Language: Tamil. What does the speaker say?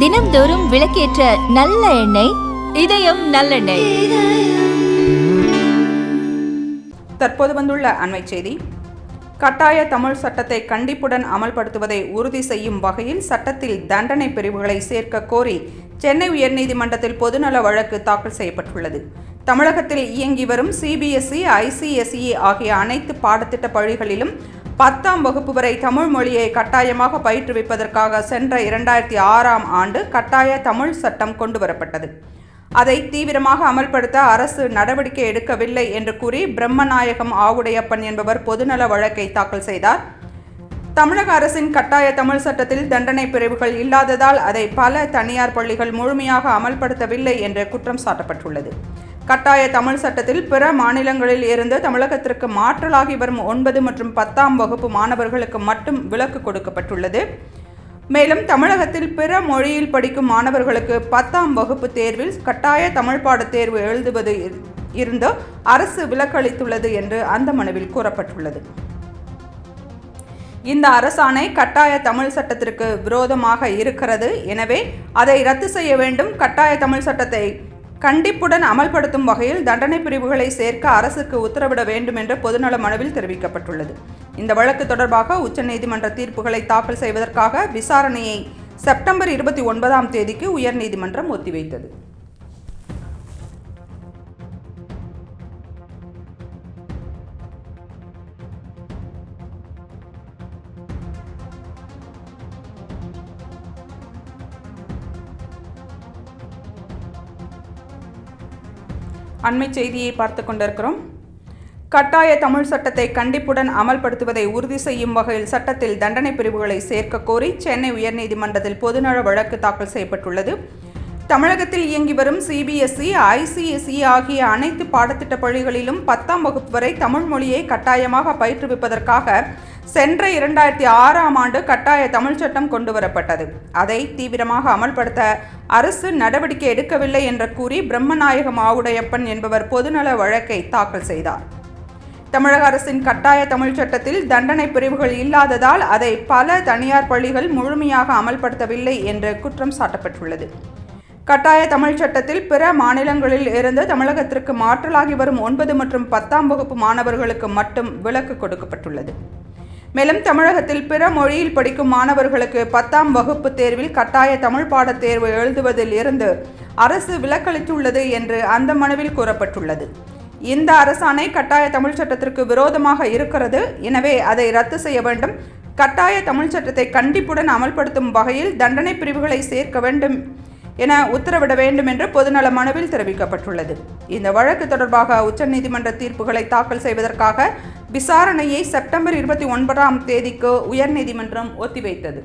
தினம்தோறும் விளக்கேற்ற நல்ல எண்ணெய் இதயம் நல்லெண்ணெய். தற்போது வந்துள்ள அண்மை செய்தி. கட்டாய தமிழ் சட்டத்தை கண்டிப்புடன் அமல்படுத்துவதை உறுதி செய்யும் வகையில் சட்டத்தில் தண்டனை பிரிவுகளை சேர்க்க கோரி சென்னை உயர்நீதிமன்றத்தில் பொதுநல வழக்கு தாக்கல் செய்யப்பட்டுள்ளது. தமிழகத்தில் இயங்கி வரும் சிபிஎஸ்இ ஐசிஎஸ்இ ஆகிய அனைத்து பாடத்திட்ட பள்ளிகளிலும் பத்தாம் வகுப்பு வரை தமிழ் மொழியை கட்டாயமாக பயிற்றுவிப்பதற்காக சென்ற இரண்டாயிரத்தி ஆறாம் ஆண்டு கட்டாய தமிழ் சட்டம் கொண்டுவரப்பட்டது அதை தீவிரமாக அமல்படுத்த அரசு நடவடிக்கை எடுக்கவில்லை என்று கூறி பிரம்மநாயகம் ஆவுடையப்பன் என்பவர் பொதுநல வழக்கை தாக்கல் செய்தார். தமிழக அரசின் கட்டாய தமிழ் சட்டத்தில் தண்டனை பிரிவுகள் இல்லாததால் அதை பல தனியார் பள்ளிகள் முழுமையாக அமல்படுத்தவில்லை என்று குற்றம் சாட்டப்பட்டுள்ளது. கட்டாய தமிழ் சட்டத்தில் பிற மாநிலங்களில் இருந்து தமிழகத்திற்கு மாற்றலாகி வரும் ஒன்பது மற்றும் பத்தாம் வகுப்பு மாணவர்களுக்கு மட்டும் விலக்கு கொடுக்கப்பட்டுள்ளது. மேலும் தமிழகத்தில் பிற மொழியில் படிக்கும் மாணவர்களுக்கு பத்தாம் வகுப்பு தேர்வில் கட்டாய தமிழ் பாடத் தேர்வு எழுதுவது இருந்து அரசு விலக்களித்துள்ளது என்று அந்த மனுவில் கூறப்பட்டுள்ளது. இந்த அரசாணை கட்டாய தமிழ் சட்டத்திற்கு விரோதமாக இருக்கிறது. எனவே அதை ரத்து செய்ய வேண்டும். கட்டாய தமிழ் சட்டத்தை கண்டிப்புடன் அமல்படுத்தும் வகையில் தண்டனை பிரிவுகளை சேர்க்க அரசுக்கு உத்தரவிட வேண்டும் என்று பொதுநல மனுவில் தெரிவிக்கப்பட்டுள்ளது. இந்த வழக்கு தொடர்பாக உச்சநீதிமன்ற தீர்ப்புகளை தாக்கல் செய்வதற்காக விசாரணையை செப்டம்பர் இருபத்தி ஒன்பதாம் தேதிக்கு உயர்நீதிமன்றம் ஒத்திவைத்தது. அண்மை செய்தியை பார்த்து கொண்டிருக்கிறோம். கட்டாய தமிழ் சட்டத்தை கண்டிப்புடன் அமல்படுத்துவதை உறுதி செய்யும் வகையில் சட்டத்தில் தண்டனை பிரிவுகளை சேர்க்க கோரி சென்னை உயர்நீதிமன்றத்தில் பொதுநல வழக்கு தாக்கல் செய்யப்பட்டுள்ளது. தமிழகத்தில் இயங்கி வரும் சிபிஎஸ்இ ஐசிஎஸ்இ ஆகிய அனைத்து பாடத்திட்ட பள்ளிகளிலும் பத்தாம் வகுப்பு வரை தமிழ் மொழியை கட்டாயமாக பயிற்றுவிப்பதற்காக சென்ற இரண்டாயிரத்தி ஆறாம் ஆண்டு கட்டாய தமிழ் சட்டம் கொண்டுவரப்பட்டது. அதை தீவிரமாக அமல்படுத்த அரசு நடவடிக்கை எடுக்கவில்லை என்று கூறி பிரம்மநாயகம் ஆவுடையப்பன் என்பவர் பொதுநல வழக்கை தாக்கல் செய்தார். தமிழக அரசின் கட்டாய தமிழ் சட்டத்தில் தண்டனை பிரிவுகள் இல்லாததால் அதை பல தனியார் பள்ளிகள் முழுமையாக அமல்படுத்தவில்லை என்று குற்றம் சாட்டப்பட்டுள்ளது. கட்டாய தமிழ் சட்டத்தில் பிற மாநிலங்களில் இருந்து தமிழகத்திற்கு மாற்றலாகி வரும் ஒன்பது மற்றும் பத்தாம் வகுப்பு மாணவர்களுக்கு மட்டும் விலக்கு கொடுக்கப்பட்டுள்ளது. மேலும் தமிழகத்தில் பிற மொழியில் படிக்கும் மாணவர்களுக்கு பத்தாம் வகுப்பு தேர்வில் கட்டாய தமிழ் பாடத் தேர்வு எழுதுவதில் இருந்து அரசு விலக்களித்துள்ளது என்று அந்த மனுவில் கூறப்பட்டுள்ளது. இந்த அரசாணை கட்டாய தமிழ் சட்டத்திற்கு விரோதமாக இருக்கிறது. எனவே அதை ரத்து செய்ய வேண்டும். கட்டாய தமிழ் சட்டத்தை கண்டிப்புடன் அமல்படுத்தும் வகையில் தண்டனை பிரிவுகளை சேர்க்க வேண்டும் என உத்தரவிட வேண்டும் என்று பொதுநல மனுவில் தெரிவிக்கப்பட்டுள்ளது. இந்த வழக்கு தொடர்பாக உச்சநீதிமன்ற தீர்ப்புகளை தாக்கல் செய்வதற்காக விசாரணையை செப்டம்பர் இருபத்தி ஒன்பதாம் தேதிக்கு உயர்நீதிமன்றம் ஒத்திவைத்தது.